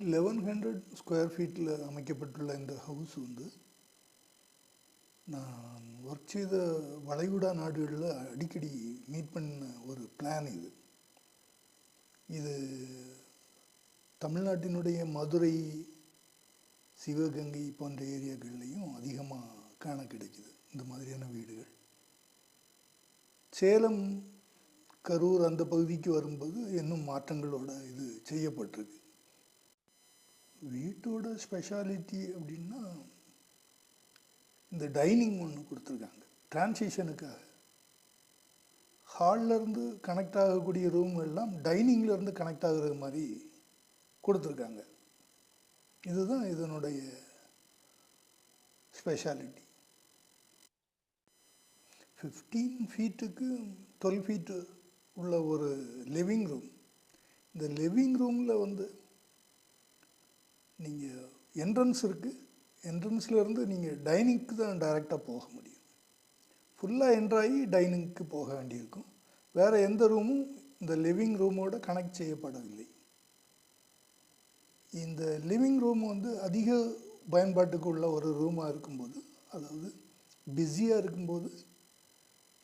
Eleven hundred square ஃபீட்டில் அமைக்கப்பட்டுள்ள இந்த ஹவுஸ் வந்து நான் ஒர்க் செய்த வளைகுடா நாடுகளில் அடிக்கடி மீட் பண்ண ஒரு பிளான் இது. இது தமிழ்நாட்டினுடைய மதுரை சிவகங்கை போன்ற ஏரியாக்கள்லையும் அதிகமாக காண கிடைக்குது இந்த மாதிரியான வீடுகள். சேலம் கரூர் அந்த பகுதிக்கு வரும்போது இன்னும் மாற்றங்களோட இது செய்யப்பட்டிருக்கு. வீட்டோட ஸ்பெஷாலிட்டி அப்படின்னா இந்த டைனிங் ஒன்று கொடுத்துருக்காங்க. டிரான்சிஷனுக்காக ஹால்லேருந்து கனெக்ட் ஆகக்கூடிய ரூம் எல்லாம் டைனிங்லேருந்து கனெக்ட் ஆகிறது மாதிரி கொடுத்துருக்காங்க. இதுதான் இதனுடைய ஸ்பெஷாலிட்டி ஃபிஃப்டீன் ஃபீட்டுக்கு டுவெல் ஃபீட்டு உள்ள ஒரு லிவிங் ரூம் இந்த லிவிங் ரூமில் வந்து நீங்கள் என்ட்ரன்ஸ் இருக்குது என்ட்ரன்ஸ்லேருந்து நீங்கள் டைனிங்க்கு தான் டைரெக்டாக போக முடியும். ஃபுல்லாக என்ட்ராகி டைனிங்க்கு போக வேண்டியிருக்கும். வேறு எந்த ரூமும் இந்த லிவிங் ரூமோடு கனெக்ட் செய்யப்படவில்லை. இந்த லிவிங் ரூம் வந்து அதிக பயன்பாட்டுக்கு உள்ள ஒரு ரூமாக இருக்கும்போது அதாவது பிஸியாக இருக்கும்போது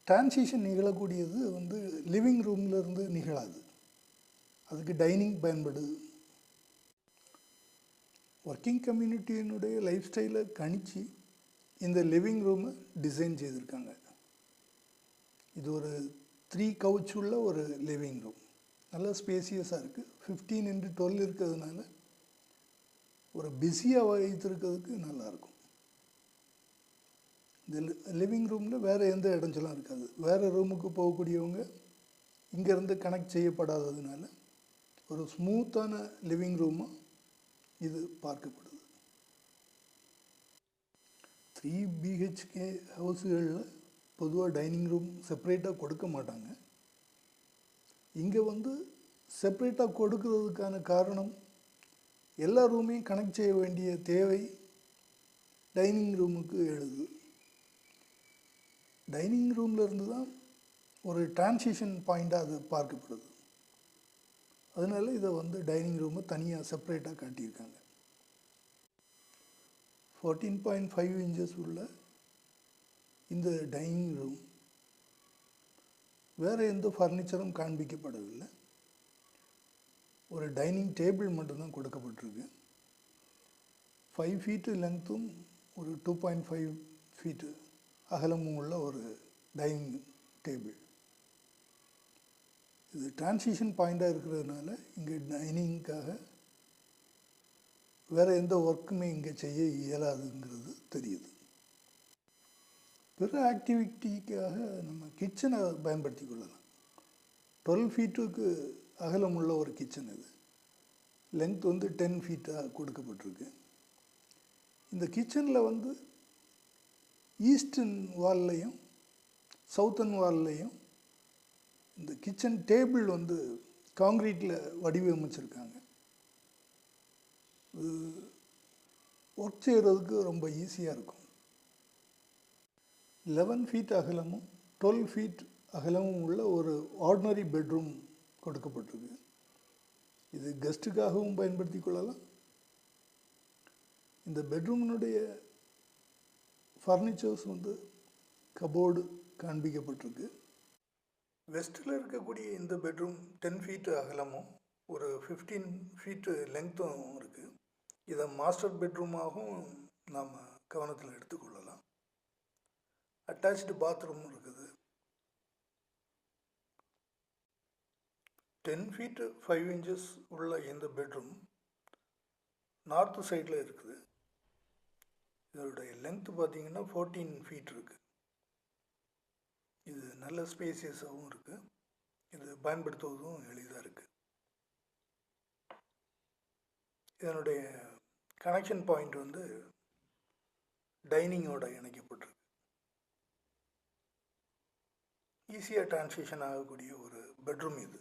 டிரான்சிஷன் நிகழக்கூடியது வந்து லிவிங் ரூம்லேருந்து நிகழாது. அதுக்கு டைனிங் பயன்படுது. ஒர்க்கிங் கம்யூனிட்டியினுடைய லைஃப் ஸ்டைலை கணிச்சு இந்த லிவிங் ரூமை டிசைன் செய்திருக்காங்க. இது ஒரு த்ரீ கவுச் உள்ள ஒரு லிவிங் ரூம் நல்ல ஸ்பேசியஸாக இருக்குது ஃபிஃப்டீன் இன்ட்டு டுவெல் இருக்கிறதுனால ஒரு பிஸியாக வைத்திருக்கிறதுக்கு நல்லாயிருக்கும். இந்த லிவிங் ரூமில் வேறு எந்த இடைஞ்சலும் இருக்காது. வேறு ரூமுக்கு போகக்கூடியவங்க இங்கேருந்து கனெக்ட் செய்யப்படாததுனால ஒரு ஸ்மூத்தான லிவிங் ரூமாக இது பார்க்கப்படுது. த்ரீ பிஹெச்கே ஹவுஸுகளில் பொதுவாக டைனிங் ரூம் செப்பரேட்டாக கொடுக்க மாட்டாங்க. இங்கே வந்து செப்பரேட்டாக கொடுக்கறதுக்கான காரணம் எல்லா ரூமையும் கனெக்ட் செய்ய வேண்டிய தேவை டைனிங் ரூமுக்கு எழுது. டைனிங் ரூமில் இருந்து தான் ஒரு டிரான்சிஷன் பாயிண்ட்டாக அது பார்க்கப்படுது. அதனால இதை வந்து டைனிங் ரூமை தனியாக செப்பரேட்டாக காட்டியிருக்காங்க. ஃபோர்டீன் பாயிண்ட் ஃபைவ் இன்ச்சஸ் உள்ள இந்த டைனிங் ரூம் வேறு எந்த ஃபர்னிச்சரும் காண்பிக்கப்படவில்லை. ஒரு டைனிங் டேபிள் மட்டும்தான் கொடுக்கப்பட்டிருக்கு. ஃபைவ் ஃபீட்டு லென்த்தும் ஒரு டூ பாயிண்ட் ஃபைவ் ஃபீட்டு அகலமும் உள்ள ஒரு டைனிங் டேபிள் இது டிரான்சிஷன் பாயிண்ட்டாக இருக்கிறதுனால இங்கே டைனிங்க்காக வேறு எந்த ஒர்க்குமே இங்கே செய்ய இயலாதுங்கிறது தெரியுது. பிற ஆக்டிவிட்டிக்காக நம்ம கிச்சனை பயன்படுத்தி கொள்ளலாம். டுவெல் ஃபீட்டுக்கு அகலம் உள்ள ஒரு கிச்சன் இது. லென்த் வந்து டென் ஃபீட்டாக கொடுக்கப்பட்டிருக்கு. இந்த கிச்சனில் வந்து ஈஸ்டர்ன் வால்லையும் சவுத்தர்ன் வால்லையும் இந்த கிச்சன் டேபிள் வந்து காங்கிரீட்டில் வடிவமைச்சிருக்காங்க. இது ஒர்க் செய்கிறதுக்கு ரொம்ப ஈஸியாக இருக்கும். லெவன் ஃபீட் அகலமும் டுவெல் ஃபீட் அகலமும் உள்ள ஒரு ஆர்டினரி பெட்ரூம் கொடுக்கப்பட்டிருக்கு. இது கெஸ்ட்டுக்காகவும் பயன்படுத்தி கொள்ளலாம். இந்த பெட்ரூமினுடைய ஃபர்னிச்சர்ஸ் வந்து கபோர்டு காண்பிக்கப்பட்டிருக்கு. வெஸ்ட்டில் இருக்கக்கூடிய இந்த பெட்ரூம் டென் ஃபீட்டு அகலமும் ஒரு ஃபிஃப்டீன் ஃபீட்டு லெங்க்த்தும் இருக்குது இதை மாஸ்டர் பெட்ரூமாகவும் நாம் கவனத்தில் எடுத்துக்கொள்ளலாம். அட்டாச்டு பாத்ரூம் இருக்குது. டென் ஃபீட்டு ஃபைவ் இன்ச்சஸ் உள்ள இந்த பெட்ரூம் நார்த்து சைடில் இருக்குது. இதோடைய லென்த்து பார்த்தீங்கன்னா ஃபோர்டீன் ஃபீட் இருக்குது இது நல்ல ஸ்பேசியஸாகவும் இருக்குது இது பயன்படுத்துவதும் எளிதாக இருக்குது இதனுடைய கனெக்ஷன் பாயிண்ட் வந்து டைனிங்கோட இணைக்கப்பட்டிருக்கு. ஈஸியாக டிரான்ஸ்மிஷன் ஆகக்கூடிய ஒரு பெட்ரூம் இது.